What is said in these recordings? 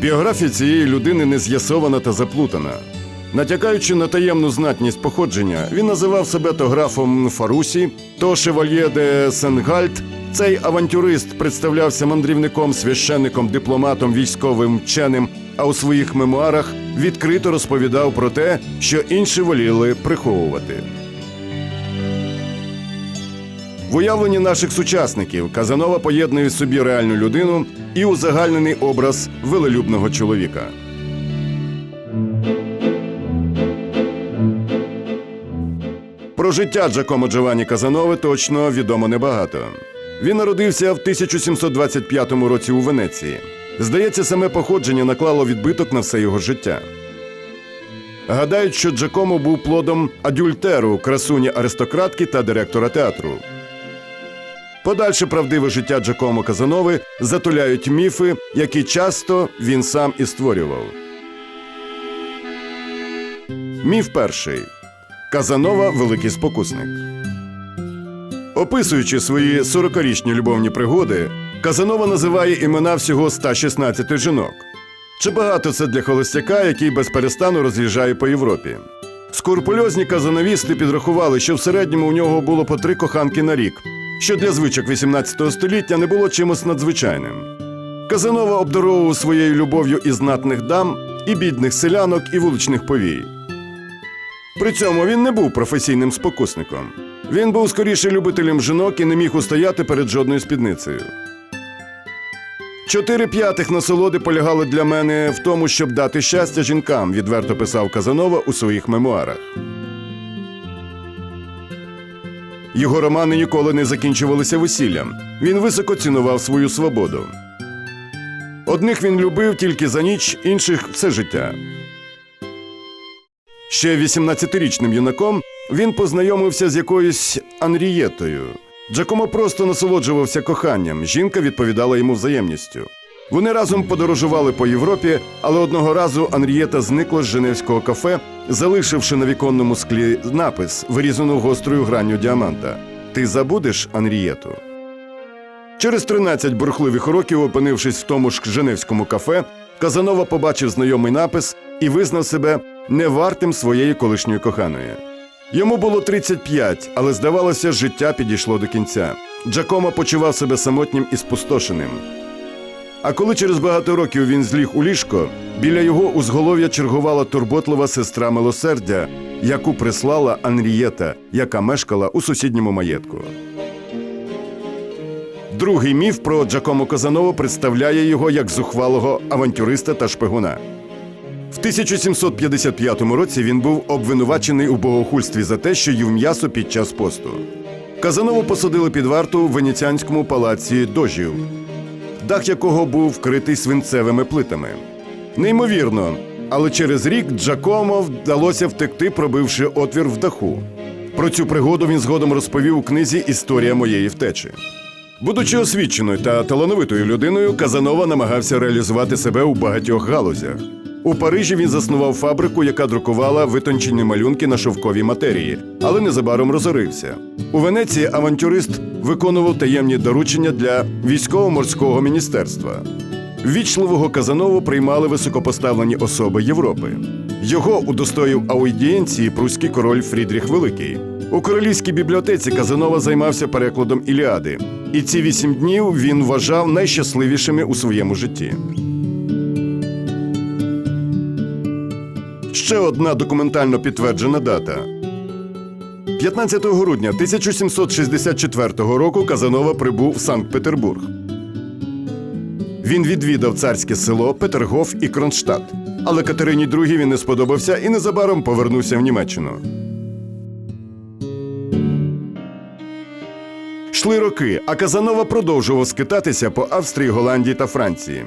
Біографія цієї людини не з'ясована та заплутана. Натякаючи на таємну знатність походження, він називав себе то графом Фарусі, то шевальє де Сенгальд. Цей авантюрист представлявся мандрівником, священником, дипломатом, військовим вченим, а у своїх мемуарах відкрито розповідав про те, що інші воліли приховувати. В уявленні наших сучасників Казанова поєднує в собі реальну людину і узагальнений образ велелюбного чоловіка. Про життя Джакомо Джованні Казанови точно відомо небагато. Він народився в 1725 році у Венеції. Здається, саме походження наклало відбиток на все його життя. Гадають, що Джакомо був плодом адюльтеру, красуні аристократки та директора театру. Подальше правдиве життя Джакомо Казанови затуляють міфи, які часто він сам і створював. Міф перший. Казанова великий спокусник. Описуючи свої 40-річні любовні пригоди, Казанова називає імена всього 116 жінок. Чи багато це для холостяка, який без перестану роз'їжджає по Європі? Скурпульозні казановісти підрахували, що в середньому у нього було по три коханки на рік, що для звичок 18 століття не було чимось надзвичайним. Казанова обдаровував своєю любов'ю і знатних дам, і бідних селянок, і вуличних повій. При цьому він не був професійним спокусником. Він був скоріше любителем жінок і не міг устояти перед жодною спідницею. Чотири п'ятих насолоди полягали для мене в тому, щоб дати щастя жінкам, відверто писав Казанова у своїх мемуарах. Його романи ніколи не закінчувалися весіллям. Він високо цінував свою свободу. Одних він любив тільки за ніч, інших все життя. Ще 18-річним юнаком він познайомився з якоюсь Анрієтою. Джакомо просто насолоджувався коханням. Жінка відповідала йому взаємністю. Вони разом подорожували по Європі, але одного разу Анрієта зникла з Женевського кафе, залишивши на віконному склі напис, вирізану гострою гранню діаманта: Ти забудеш Анрієту. Через 13 бурхливих років, опинившись в тому ж Женевському кафе, Казанова побачив знайомий напис і визнав себе невартим своєї колишньої коханої. Йому було 35, але здавалося, життя підійшло до кінця. Джакомо почував себе самотнім і спустошеним. А коли через багато років він зліг у ліжко, біля його узголов'я чергувала турботлива сестра милосердя, яку прислала Анрієта, яка мешкала у сусідньому маєтку. Другий міф про Джакомо Казанову представляє його як зухвалого авантюриста та шпигуна. В 1755 році він був обвинувачений у богохульстві за те, що їв м'ясо під час посту. Казанову посадили під варту в венеціанському палаці дожів, дах якого був вкритий свинцевими плитами. Неймовірно, але через рік Джакомо вдалося втекти, пробивши отвір в даху. Про цю пригоду він згодом розповів у книзі Історія моєї втечі. Будучи освіченою та талановитою людиною, Казанова намагався реалізувати себе у багатьох галузях. У Парижі він заснував фабрику, яка друкувала витончені малюнки на шовковій матерії, але незабаром розорився. У Венеції авантюрист виконував таємні доручення для військово-морського міністерства. Вічливого Казанову приймали високопоставлені особи Європи. Його удостоїв аудієнції пруський король Фрідріх Великий. У королівській бібліотеці Казанова займався перекладом Іліади, і ці вісім днів він вважав найщасливішими у своєму житті. Ще одна документально підтверджена дата. 15 грудня 1764 року Казанова прибув в Санкт-Петербург. Він відвідав царське село Петергоф і Кронштадт. Але Катерині II він не сподобався і незабаром повернувся в Німеччину. Йшли роки, а Казанова продовжував скитатися по Австрії, Голландії та Франції.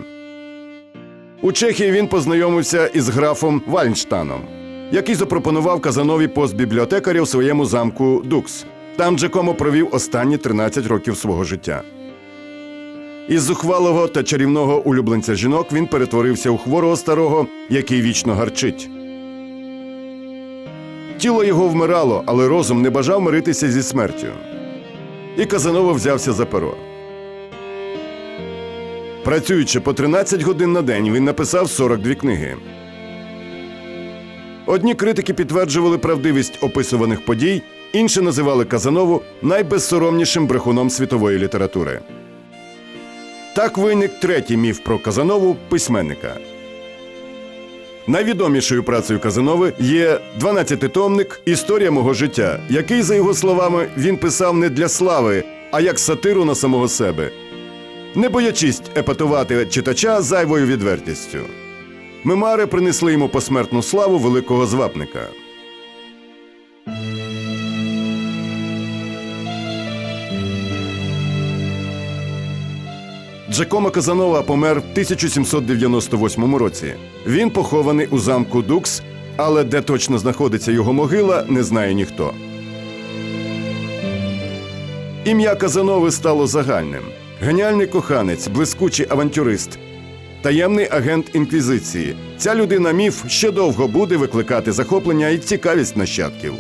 У Чехії він познайомився із графом Вальнштаном, який запропонував Казанові пост бібліотекаря у своєму замку Дукс. Там Джакомо провів останні 13 років свого життя. Із зухвалого та чарівного улюбленця жінок він перетворився у хворого старого, який вічно гарчить. Тіло його вмирало, але розум не бажав миритися зі смертю. І Казанова взявся за перо. Працюючи по 13 годин на день, він написав 42 книги. Одні критики підтверджували правдивість описуваних подій, інші називали Казанову найбезсоромнішим брехуном світової літератури. Так виник третій міф про Казанову письменника. Найвідомішою працею Казанови є 12-томник Історія мого життя, який, за його словами, він писав не для слави, а як сатиру на самого себе, не боячись епатувати читача зайвою відвертістю. Мемари принесли йому посмертну славу великого звапника. Джакомо Казанова помер в 1798 році. Він похований у замку Дукс, але де точно знаходиться його могила, не знає ніхто. Ім'я Казанови стало загальним. Геніальний коханець, блискучий авантюрист, таємний агент інквізиції. Ця людина міф ще довго буде викликати захоплення і цікавість нащадків.